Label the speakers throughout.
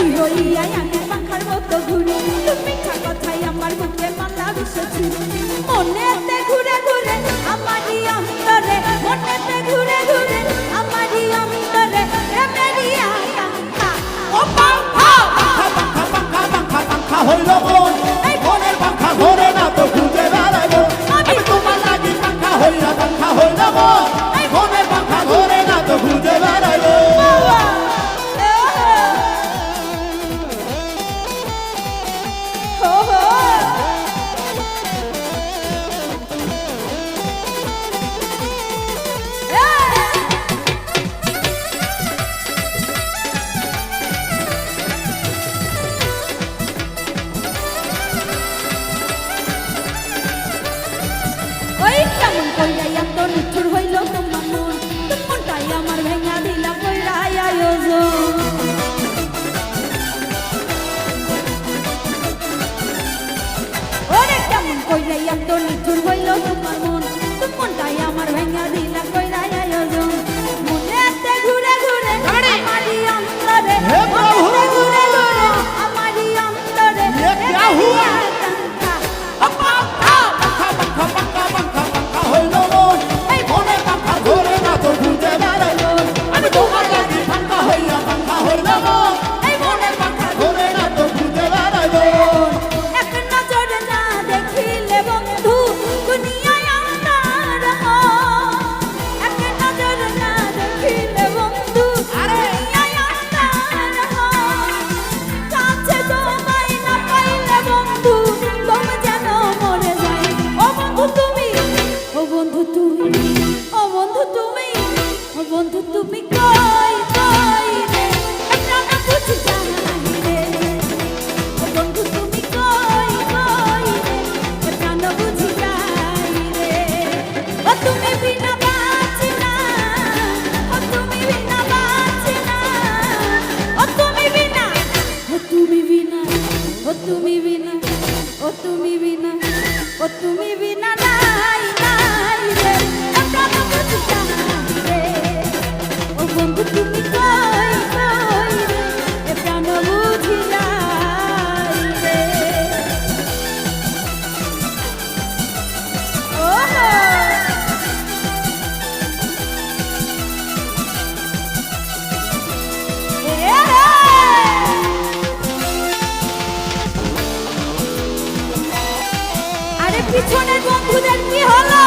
Speaker 1: বিশ্বছি হইয়া আমি পাখার মতো ঘুরি। মিঠা কথাই আমার বুকে মাথা বিশ্বছি মনেতে ঘুরে ঘুরে আমারই অন্তরে, মনেতে ঘুরে ঘুরে আমারই অন্তরে প্রেমেরিয়া ও পাখা
Speaker 2: পাখা পাখা পাখা পাখা হইল
Speaker 1: কোন? Antonio Turbo. পেছনের বন্ধুদের কি হলো?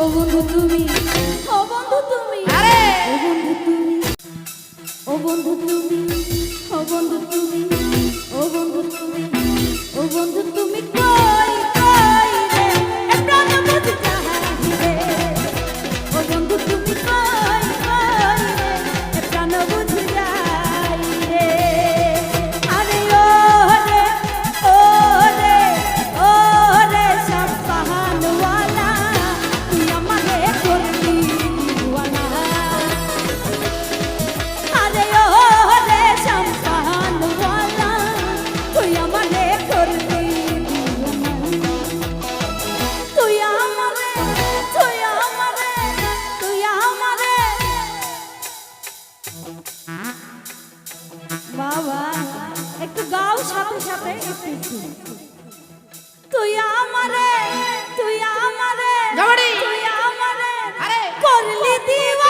Speaker 1: ও বন্ধু তুমি ও বন্ধু তুমি আরে! ও বন্ধু তুমি ও বন্ধু তুমি ও বন্ধু ও বন্ধু তুমি Carlitiva.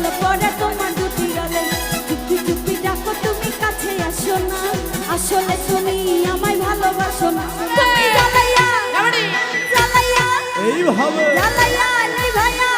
Speaker 1: ডল পড়ে তোমার দুটি গলে চুপি চুপি ডাকো তুমি কাছে আসো না। আসলে তুমি আমায় ভালোবাসো না। তুমি জ্বালাইয়া জ্বালাইয়া
Speaker 2: এইভাবে।
Speaker 1: জ্বালাইয়া নিভাইয়া